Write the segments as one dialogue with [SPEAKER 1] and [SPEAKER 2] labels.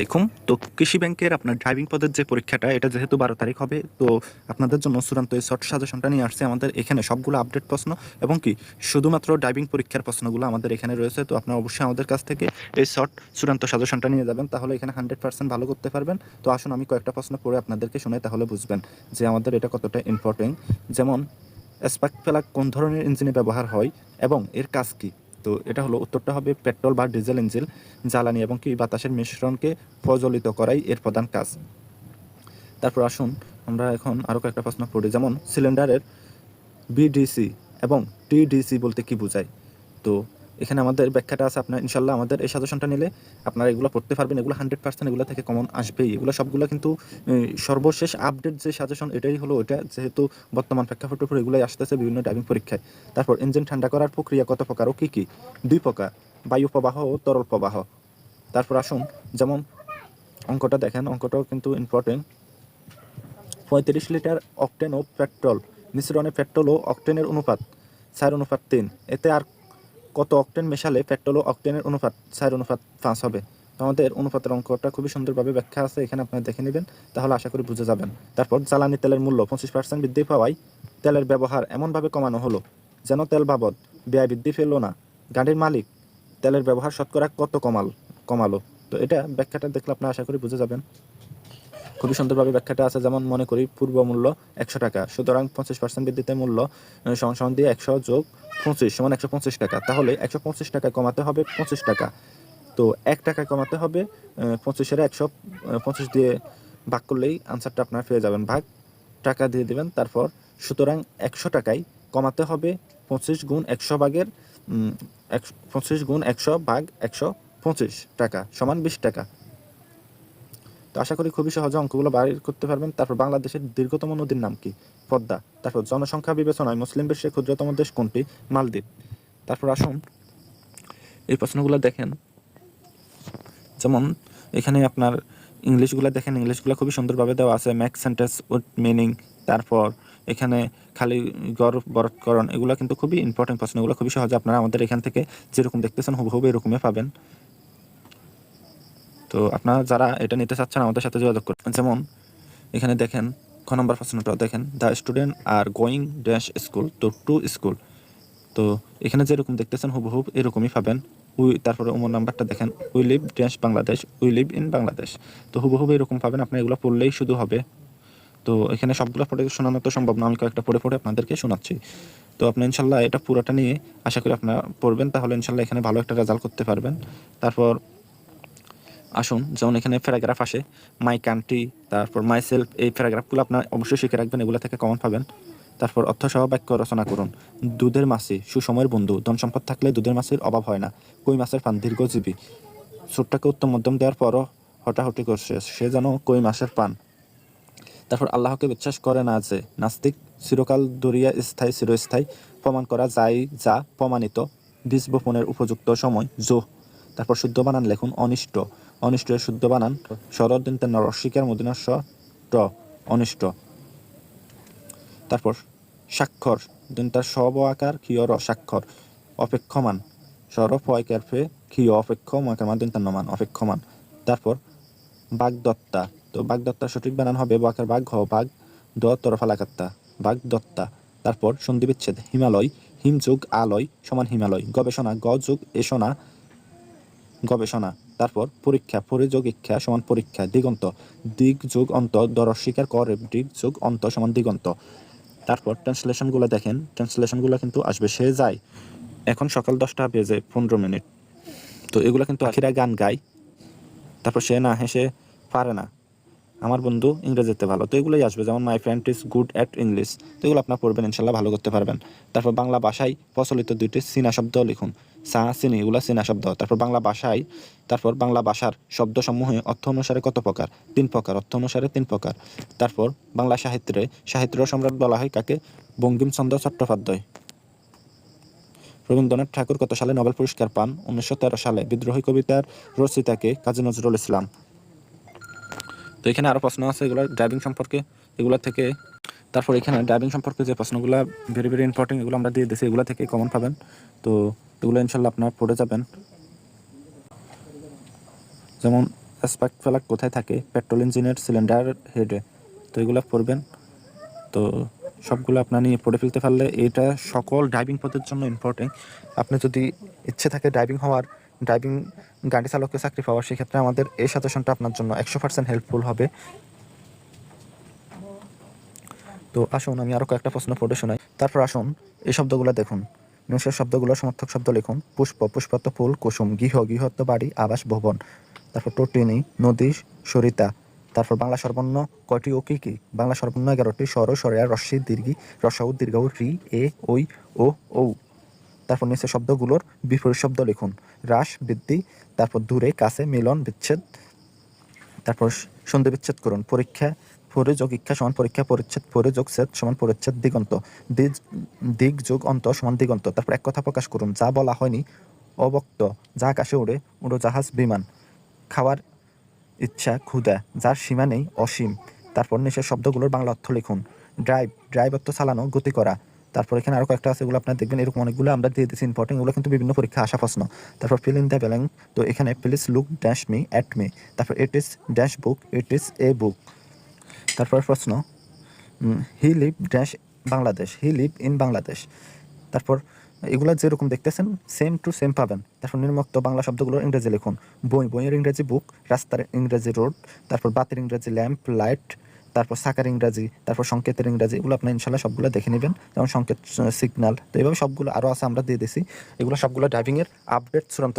[SPEAKER 1] আলাইকুম তো কৃষি ব্যাংকের আপনার ড্রাইভিং পদের যে পরীক্ষাটা এটা যেহেতু বারো তারিখ হবে তো আপনাদের জন্য চূড়ান্ত এই শর্ট সাজেশনটা নিয়ে আসছে আমাদের এখানে সবগুলো আপডেট প্রশ্ন এবং কি শুধুমাত্র ড্রাইভিং পরীক্ষার প্রশ্নগুলো আমাদের এখানে রয়েছে তো আপনারা অবশ্যই আমাদের কাছ থেকে এই শর্ট চূড়ান্ত সাজেশনটা নিয়ে যাবেন তাহলে এখানে হান্ড্রেড পার্সেন্ট ভালো করতে পারবেন তো আসুন আমি কয়েকটা প্রশ্ন পড়ে আপনাদেরকে শুনে তাহলে বুঝবেন যে আমাদের এটা কতটা ইম্পর্টেন্ট যেমন স্পার্ক প্লাগ কোন ধরনের ইঞ্জিনে ব্যবহার হয় এবং এর কাজ কী তো এটা হলো উত্তরটা হবে পেট্রোল বা ডিজেল ইঞ্জিন জ্বালানি এবং কি বাতাসের মিশ্রণকে প্রজ্বলিত করাই এর প্রধান কাজ তারপর আসুন আমরা এখন আরও কয়েকটা প্রশ্ন পড়ি যেমন সিলিন্ডারের বিডিসি এবং টিডিসি বলতে কি বোঝায় তো এখানে আমাদের ব্যাখ্যাটা আছে আপনার ইনশাল্লাহ আমাদের এই সাজেশনটা নিলে আপনারা এগুলো পড়তে পারবেন এগুলো হান্ড্রেড পার্সেন্ট এগুলো থেকে কমন আসবেই এগুলো সবগুলো কিন্তু সর্বশেষ আপডেট যে সাজেশন এটাই হলো ওটা যেহেতু বর্তমান প্রেক্ষাপটের উপর এগুলোই আসতেছে বিভিন্ন ড্রাইভিং পরীক্ষায় তারপর ইঞ্জিন ঠান্ডা করার প্রক্রিয়া কত প্রকার ও কী কী দুই প্রকার বায়ু প্রবাহ ও তরল প্রবাহ তারপর আসুন যেমন অঙ্কটা দেখেন অঙ্কটাও কিন্তু ইম্পর্টেন্ট পঁয়ত্রিশ লিটার অকটেন ও পেট্রোল মিশ্রণে পেট্রোল ও অকটেনের অনুপাত চার অনুপাত তিন এতে আর কত অক্টেন মেশালে পেট্রোল ও অক্টেনের অনুপাত সার অনুপাত পাঁচ হবে আমাদের অনুপাতের অঙ্কটা খুবই সুন্দরভাবে ব্যাখ্যা আছে এখানে আপনারা দেখে নেবেন তাহলে আশা করি বুঝে যাবেন তারপর জ্বালানি তেলের মূল্য পঁচিশ পার্সেন্ট বৃদ্ধি পাওয়ায় তেলের ব্যবহার এমনভাবে কমানো হলো যেন তেল বাবদ ব্যয় বৃদ্ধি ফেললো না গাড়ির মালিক তেলের ব্যবহার শতকরা কত কমাল কমালো তো এটা ব্যাখ্যাটা দেখলে আপনারা আশা করি বুঝে যাবেন খুবই সুন্দরভাবে ব্যাখ্যাটা আছে যেমন মনে করি পূর্ব মূল্য একশো টাকা সুতরাং পঞ্চাশ পার্সেন্ট বৃদ্ধিতে মূল্য সমান সমান দিয়ে একশো যোগ পঁচিশ সমান একশো পঁচিশ টাকা তাহলে একশো পঁচিশ টাকা কমাতে হবে পঁচিশ টাকা তো এক টাকা কমাতে হবে পঁচিশের একশো পঁচিশ দিয়ে ভাগ করলেই আনসারটা আপনার পেয়ে যাবেন ভাগ টাকা দিয়ে দেবেন তারপর সুতরাং একশো টাকায় কমাতে হবে পঁচিশ গুণ একশো ভাগের পঁচিশ গুণ একশো ভাগ একশো পঁচিশ টাকা সমান বিশ টাকা তো আশা করি খুবই সহজে অঙ্কগুলো বাইর করতে পারবেন তারপর বাংলাদেশের দীর্ঘতম নদীর নাম কি পদ্মা তারপর জনসংখ্যা বিবেচনায় মুসলিম বিশ্বের ক্ষুদ্রতম দেশ কোনটি মালদ্বীপ তারপর আসুন এই প্রশ্নগুলো দেখেন যেমন এখানে আপনার ইংলিশগুলো দেখেন ইংলিশগুলো খুবই সুন্দরভাবে দেওয়া আছে ম্যাক সেন্টেন্স উইথ মিনিং তারপর এখানে খালি গর্ব বরৎকরণ এগুলো কিন্তু খুবই ইম্পর্টেন্ট প্রশ্ন এগুলো খুবই সহজে আপনারা আমাদের এখান থেকে যেরকম দেখতেছেন হুবহু এরকমই পাবেন তো আপনারা যারা এটা নিতে চাচ্ছেন আমাদের সাথে যোগাযোগ করবেন যেমন এখানে দেখেন খ নম্বর প্রশ্নটা দেখেন the student are going dash school তো টু স্কুল তো এখানে যেরকম দেখতেছেন হুবহুব এরকমই পাবেন উই তারপরে ওমর নাম্বারটা দেখেন we live dash Bangladesh we live in Bangladesh তো হুবহুব এরকম পাবেন আপনার এগুলো পড়লেই শুধু হবে তো এখানে সবগুলো পড়ে শোনানো তো সম্ভব না আমি কয়েকটা পড়ে পড়ে আপনাদেরকে শোনাচ্ছি তো আপনি ইনশাল্লাহ এটা পুরোটা নিয়ে আশা করি আপনারা পড়বেন তাহলে ইনশাল্লাহ এখানে ভালো একটা রেজাল্ট করতে পারবেন তারপর আসুন যেমন এখানে প্যারাগ্রাফ আসে মাই কান্ট্রি তারপর মাই সেলফ এই প্যারাগ্রাফগুলো আপনার অবশ্যই শিখে রাখবেন এগুলো থেকে কমন পাবেন তারপর অর্থসহ বাক্য রচনা করুন দুধের মাসি সুসময়ের বন্ধু ধন সম্পদ থাকলে দুধের মাসির অভাব হয় না কই মাছের পান দীর্ঘজীবী সুরটাকে উত্তম মধ্যম দেওয়ার পরও হটাহটি করছে সে যেন কই মাছের পান তারপর আল্লাহকে বিশ্বাস করে না যে নাস্তিক চিরকাল দরিয়া স্থায়ী চিরস্থায়ী প্রমাণ করা যায় যা প্রমাণিত বীজ বপনের উপযুক্ত সময় জোহ তারপর শুদ্ধ বানান লেখুন অনিষ্ট অনিষ্ট শুদ্ধ বানান সরদিন তার রস্বিকার মদিনার স ট অনিষ্ট তারপর স্বাক্ষর তার সব আকার র স্বাক্ষর অপেক্ষমান সরফ আকার ফে ক্ষিয় অপেক্ষ মাকার মান তার নমান অপেক্ষমান তারপর বাগদত্তা তো বাগদত্তা সঠিক বানান হবে বাকার বাঘ হ বাঘ দ তরফালাকাত্তা বাগদত্তা তারপর সন্ধিবিচ্ছেদ হিমালয় হিমযুগ আলয় সমান হিমালয় গবেষণা গ যোগ এসোনা গবেষণা তারপর পরীক্ষা ইচ্ছা সমান পরীক্ষা দিগন্ত দিক যোগ অন্ত দর স্বীকার করে দিক যোগ অন্ত সমান দিগন্ত তারপর ট্রান্সলেশনগুলো দেখেন ট্রান্সলেশনগুলো কিন্তু আসবে সে যায় এখন সকাল দশটা বেজে পনেরো মিনিট তো এগুলো কিন্তু আখিরা গান গায় তারপর সে না হেসে পারে না আমার বন্ধু ইংরেজিতে ভালো তো এগুলোই আসবে যেমন my friend is good at English তো এগুলো আপনার পড়বেন ইনশাল্লাহ ভালো করতে পারবেন তারপর বাংলা ভাষায় প্রচলিত দুইটি চীনা শব্দ লিখুন সা চিনি এগুলো সিনা শব্দ তারপর বাংলা ভাষায় তারপর বাংলা ভাষার সমূহে অর্থ অনুসারে কত প্রকার তিন প্রকার অর্থ অনুসারে তিন প্রকার তারপর বাংলা সাহিত্যে সাহিত্য সম্রাট বলা হয় কাকে বঙ্কিমচন্দ্র চট্টোপাধ্যায় রবীন্দ্রনাথ ঠাকুর কত সালে নোবেল পুরস্কার পান উনিশশো সালে বিদ্রোহী কবিতার রচিতাকে কাজী নজরুল ইসলাম তো এখানে আরও প্রশ্ন আছে এগুলো ড্রাইভিং সম্পর্কে এগুলো থেকে তারপর এখানে ড্রাইভিং সম্পর্কে যে প্রশ্নগুলো ভেরি ভেরি ইম্পর্টেন্ট এগুলো আমরা দিয়ে দিয়েছি এগুলো থেকে কমন পাবেন তো এগুলো ইনশাল্লাহ আপনারা পড়ে যাবেন যেমন স্পার্ক ফ্লাগ কোথায় থাকে পেট্রোল ইঞ্জিনের সিলিন্ডার হেডে তো এগুলো পড়বেন তো সবগুলো আপনার নিয়ে পড়ে ফেলতে পারলে এটা সকল ড্রাইভিং পথের জন্য ইম্পর্টেন্ট আপনি যদি ইচ্ছে থাকে ড্রাইভিং হওয়ার ড্রাইভিং গাড়ি চালককে চাকরি পাওয়ার সেক্ষেত্রে আমাদের এই সাজেশনটা আপনার জন্য একশো পার্সেন্ট হেল্পফুল হবে তো আসুন আমি আরও কয়েকটা প্রশ্ন পড়ে শোনাই তারপর আসুন এই শব্দগুলো দেখুন নিউসের শব্দগুলো সমর্থক শব্দ লিখুন পুষ্প পুষ্পত ফুল কুসুম গৃহ গৃহত্ব বাড়ি আবাস ভবন তারপর টোটিনি নদী সরিতা তারপর বাংলা সর্বর্ণ কয়টি ও কী কী বাংলা সর্বর্ণ এগারোটি সর সরিয়া রশ্মি দীর্ঘি রসাউ দীর্ঘ রি এ ঐ ও ঔ তারপর নিচে শব্দগুলোর বিপরীত শব্দ লিখুন হ্রাস বৃদ্ধি তারপর দূরে কাছে মিলন বিচ্ছেদ তারপর সন্ধি বিচ্ছেদ করুন পরীক্ষা পরে যোগ ইচ্ছা সমান পরীক্ষা পরিচ্ছেদ পরে যোগ সেদ সমান পরিচ্ছেদ দিগন্ত দিক যোগ অন্ত সমান দিগন্ত তারপর এক কথা প্রকাশ করুন যা বলা হয়নি অবক্ত যা আকাশে উড়ে উড়োজাহাজ বিমান খাওয়ার ইচ্ছা ক্ষুদা যার সীমা নেই অসীম তারপর নিচের শব্দগুলোর বাংলা অর্থ লিখুন ড্রাইভ ড্রাইভ অর্থ চালানো গতি করা তারপর এখানে আরও কয়েকটা আছে এগুলো আপনারা দেখবেন এরকম অনেকগুলো আমরা দিয়ে দিচ্ছি ইম্পর্টেন্ট এগুলো কিন্তু বিভিন্ন পরীক্ষা আসা প্রশ্ন তারপর ফিল ইন দ্য ব্যালেং তো এখানে please look dash me at me তারপর it is dash book it is A book তারপর প্রশ্ন he live dash Bangladesh he live in Bangladesh তারপর এগুলো যেরকম দেখতেছেন সেম টু সেম পাবেন তারপর নির্মক্ত বাংলা শব্দগুলোর ইংরেজি লিখুন বই বইয়ের ইংরেজি বুক রাস্তার ইংরেজি রোড তারপর বাতের ইংরেজি ল্যাম্প লাইট তারপর সাকার ইংরাজি তারপর সংকেতের ইংরাজি এগুলো আপনার ইনশাল্লাহ সবগুলো দেখে নেবেন যেমন সংকেত সিগনাল তো এইভাবে সবগুলো আরও আছে আমরা দিয়ে দিছি এগুলো সবগুলো ড্রাইভিংয়ের আপডেট চূড়ান্ত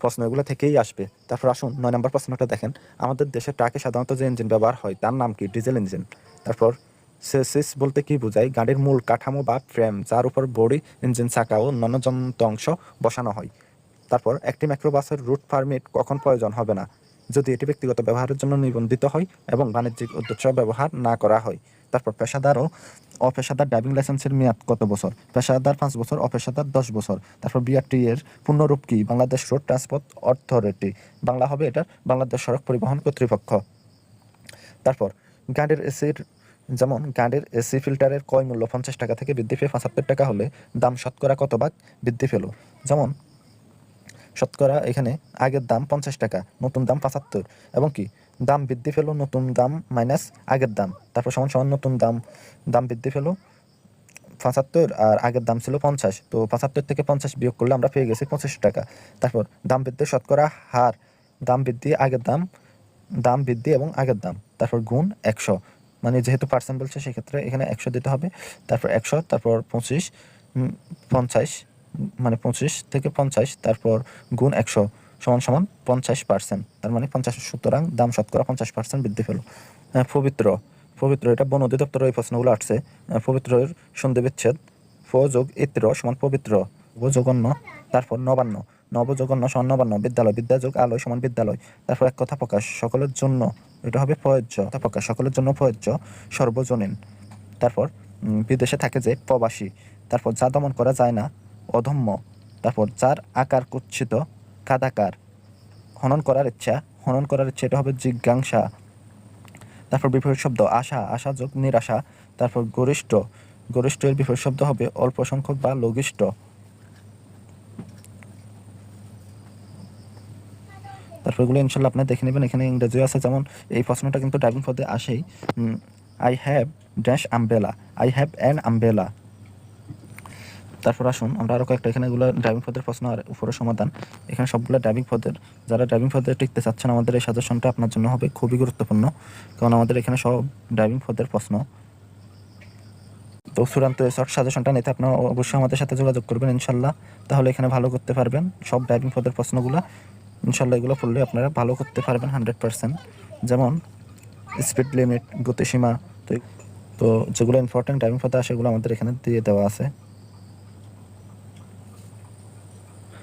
[SPEAKER 1] প্রশ্ন এগুলো থেকেই আসবে তারপর আসুন নয় নম্বর প্রশ্নটা দেখেন আমাদের দেশে ট্রাকে সাধারণত যে ইঞ্জিন ব্যবহার হয় তার নাম কি ডিজেল ইঞ্জিন তারপর সেসিস বলতে কি বোঝায় গাড়ির মূল কাঠামো বা ফ্রেম যার উপর বড়ি ইঞ্জিন চাকা ও অন্যান্য অংশ বসানো হয় তারপর একটি ম্যাক্রোবাসের রুট পারমিট কখন প্রয়োজন হবে না যদি এটি ব্যক্তিগত ব্যবহারের জন্য নিবন্ধিত হয় এবং বাণিজ্যিক উদ্দেশ্য ব্যবহার না করা হয় তারপর পেশাদার ও অপেশাদার ড্রাইভিং লাইসেন্সের মেয়াদ কত বছর পেশাদার পাঁচ বছর অপেশাদার দশ বছর তারপর বিআরটি এর পূর্ণরূপ কি Bangladesh road transport authority Bangla হবে এটা বাংলাদেশ সড়ক পরিবহন কর্তৃপক্ষ তারপর গাড়ির এসির যেমন গাড়ির এসি ফিল্টারের কয় মূল্য পঞ্চাশ টাকা থেকে বৃদ্ধি পেয়ে পঁচাত্তর টাকা হলে দাম শতকরা কত ভাগ বৃদ্ধি পেল যেমন শতকরা এখানে আগের দাম পঞ্চাশ টাকা নতুন দাম পাঁচাত্তর এবং কি দাম বৃদ্ধি ফেলো নতুন দাম মাইনাস আগের দাম তারপর সমান সমান নতুন দাম দাম বৃদ্ধি ফেলো পঁচাত্তর আর আগের দাম ছিল পঞ্চাশ তো পঁচাত্তর থেকে পঞ্চাশ বিয়োগ করলে আমরা পেয়ে গেছি পঁচিশ টাকা তারপর দাম বৃদ্ধি শতকরা হার দাম বৃদ্ধি আগের দাম দাম বৃদ্ধি এবং আগের দাম তারপর গুণ একশো মানে যেহেতু পার্সেন্ট বলছে সেক্ষেত্রে এখানে একশো দিতে হবে তারপর একশো তারপর পঁচিশ পঞ্চাশ মানে পঁচিশ থেকে পঞ্চাশ তারপর গুণ একশো সমান সমান পঞ্চাশ পার্সেন্ট তার মানে পঞ্চাশ সুতরাং দাম শতকরা পঞ্চাশ পার্সেন্ট বৃদ্ধি পেল পবিত্র পবিত্র এটা বন অধিদপ্তর এই প্রশ্নগুলো আসছে পবিত্রের সন্ধি বিচ্ছেদ ফ যোগ ইত্র সমান পবিত্র জগন্য তারপর নবান্ন নবজগন্য সমান নবান্ন বিদ্যালয় বিদ্যা যোগ আলোয় সমান বিদ্যালয় তারপর এক কথা প্রকাশ সকলের জন্য এটা হবে প্রয়োজ্য কথা প্রকাশ সকলের জন্য প্রয়োজ্য সর্বজনীন তারপর বিদেশে থাকে যে প্রবাসী তারপর যা দমন করা যায় না অধম্য তারপর চার আকার কুচ্ছিত কাদাকার খনন করার ইচ্ছা খনন করার ইচ্ছা এটা হবে জিজ্ঞাংসা তারপর বিপরীত শব্দ আশা আশা যোগ নিরাশা তারপর গরিষ্ঠ গরিষ্ঠ এর বিপরীত শব্দ হবে অল্প সংখ্যক বা লঘিষ্ঠ তারপর এগুলো ইনশাল্লাহ আপনি দেখে নেবেন এখানে ইংরেজিও আছে যেমন এই প্রশ্নটা কিন্তু ড্রাইভিং পদে আসেই I have dash umbrella I have an umbrella তারপর আসুন আমরা আরও কয়েকটা এখানে এগুলো ড্রাইভিং পদের প্রশ্ন আর উপরে সমাধান এখানে সবগুলো ড্রাইভিং পদের যারা ড্রাইভিং পদে টিকতে চাচ্ছেন আমাদের এই সাজেশনটা আপনার জন্য হবে খুবই গুরুত্বপূর্ণ কারণ আমাদের এখানে সব ড্রাইভিং পদের প্রশ্ন তো চূড়ান্ত শর্ট সাজেশনটা নিতে আপনার অবশ্যই আমাদের সাথে যোগাযোগ করবেন ইনশাল্লাহ তাহলে এখানে ভালো করতে পারবেন সব ড্রাইভিং পদের প্রশ্নগুলো ইনশাল্লাহ এগুলো পড়লে আপনারা ভালো করতে পারবেন হান্ড্রেড পারসেন্ট যেমন স্পিড লিমিট গতিসীমা তো যেগুলো ইম্পর্টেন্ট ড্রাইভিং পদে সেগুলো আমাদের এখানে দিয়ে দেওয়া আছে